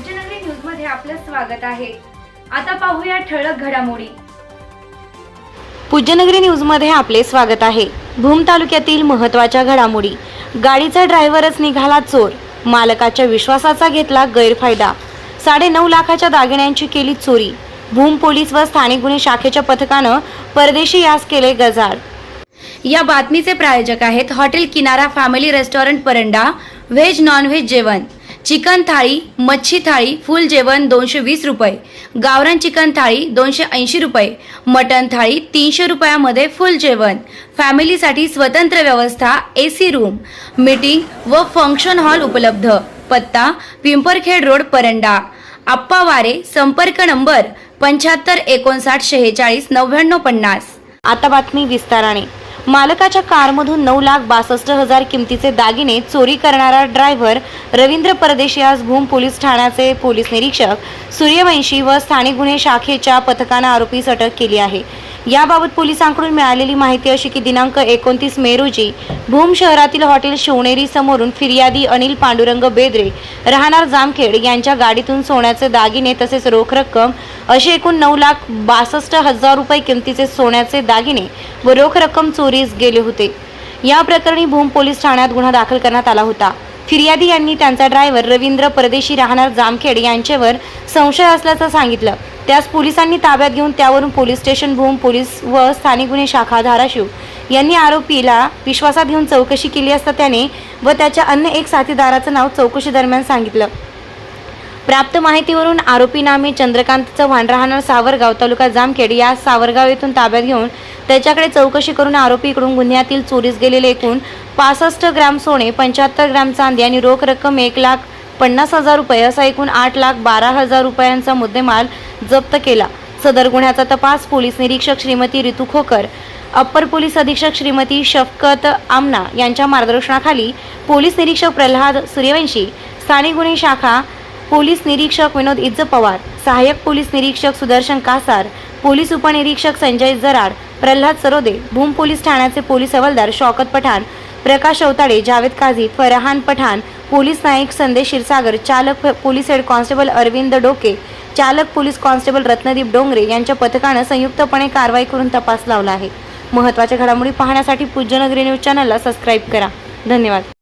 पूज्यनगरी न्यूजमध्ये आपलं स्वागत आहे. आता पाहूया ठळक घडामोडी. पूज्यनगरी न्यूजमध्ये आपले स्वागत आहे. भूम तालुक्यातील महत्त्वाच्या घडामोडी. गाडीचा ड्रायव्हरच निघाला चोर. मालकाच्या विश्वासाचा घेतला गैरफायदा. साडेनऊ लाखाच्या दागिन्यांची केली चोरी. भूम पोलीस व स्थानिक गुन्हे शाखेच्या पथकानं परदेशी यास केले गजाड या बातमीचे प्रायोजक आहेत hotel Kinara family restaurant Paranda veg non veg जेवण. चिकन थाळी मच्छी थाळी फुल जेवण दोनशे वीस रुपये. गावरान चिकन थाळी दोनशे ऐंशी रुपये. मटन थाळी तीनशे रुपयामध्ये फुल जेवण. फॅमिलीसाठी स्वतंत्र व्यवस्था ए सी रूम. मीटिंग व फंक्शन हॉल उपलब्ध. पत्ता पिंपरखेड रोड परंडा. आप्पा वारे संपर्क नंबर पंच्याहत्तर एकोणसाठ शेहेचाळीस नव्याण्णव पन्नास. आता बातमी विस्ताराने. मालकाच्या कारमधून नऊ लाख बासष्ट हजार किमतीचे दागिने चोरी करणारा ड्रायव्हर रवींद्र परदेशी आज भूम पोलीस ठाण्याचे पोलीस निरीक्षक सूर्यवंशी व स्थानिक गुन्हे शाखेच्या पथकानं आरोपीस अटक केली आहे. याबाबत पोलिसांकडून मिळालेली माहिती अशी की दिनांक एकोणतीस मे रोजी भूम शहरातील हॉटेल शिवनेरी समोरून फिर्यादी अनिल पांडुरंग बेदरे राहणार जामखेड यांच्या गाडीतून सोन्याचे दागिने तसेच रोख रक्कम असे एकूण नऊ लाख बासष्ट हजार रुपये किमतीचे सोन्याचे दागिने व रोख रक्कम चोरीस गेले होते. या प्रकरणी भूम पोलीस ठाण्यात गुन्हा दाखल करण्यात आला होता. फिर्यादी यांनी त्यांचा ड्रायव्हर रवींद्र परदेशी राहणार जामखेड यांच्यावर संशय असल्याचं सांगितलं. त्यास पोलिसांनी ताब्यात घेऊन त्यावरून पोलीस स्टेशन भूम पोलीस व स्थानिक गुन्हे शाखा धाराशिव यांनी आरोपीला विश्वासात घेऊन चौकशी केली असता त्याने व त्याच्या अन्य एक साथीदाराचं नाव चौकशी दरम्यान सांगितलं. प्राप्त माहितीवरून आरोपी नामे चंद्रकांत चव्हाण राहणार सावरगाव तालुका जामखेड या सावरगाव येथून ताब्यात घेऊन त्याच्याकडे चौकशी करून आरोपीकडून गुन्ह्यातील चोरीस गेलेले एकूण पासष्ट ग्राम सोने पंच्याहत्तर ग्राम चांदी आणि रोख रक्कम एक लाख पन्नास हजार रुपये असा एकूण आठ लाख बारा हजार रुपयांचा मुद्देमाल जप्त केला. सदर गुन्ह्याचा तपास पोलीस निरीक्षक श्रीमती रितू खोकर अप्पर पोलीस अधीक्षक श्रीमती शफकत आमना यांच्या मार्गदर्शनाखाली पोलीस निरीक्षक प्रल्हाद सूर्यवंशी स्थानिक गुन्हे शाखा पोलीस निरीक्षक विनोद इज्ज पवार सहाय्यक पोलीस निरीक्षक सुदर्शन कासार पोलीस उपनिरीक्षक संजय जराड प्रल्हाद सरोदे भूम पोलीस ठाण्याचे पोलीस हवालदार शौकत पठाण प्रकाश अवताडे जावेद काझी फरहान पठाण पोलीस नाईक संदेश क्षीरसागर चालक पोलीस हेड कॉन्स्टेबल अरविंद डोके चालक पोलीस कॉन्स्टेबल रत्नदीप डोंगरे यांच्या पथकानं संयुक्तपणे कारवाई करून तपास लावला आहे. महत्त्वाच्या घडामोडी पाहण्यासाठी पूज्यनगरी न्यूज चॅनलला सबस्क्राईब करा. धन्यवाद.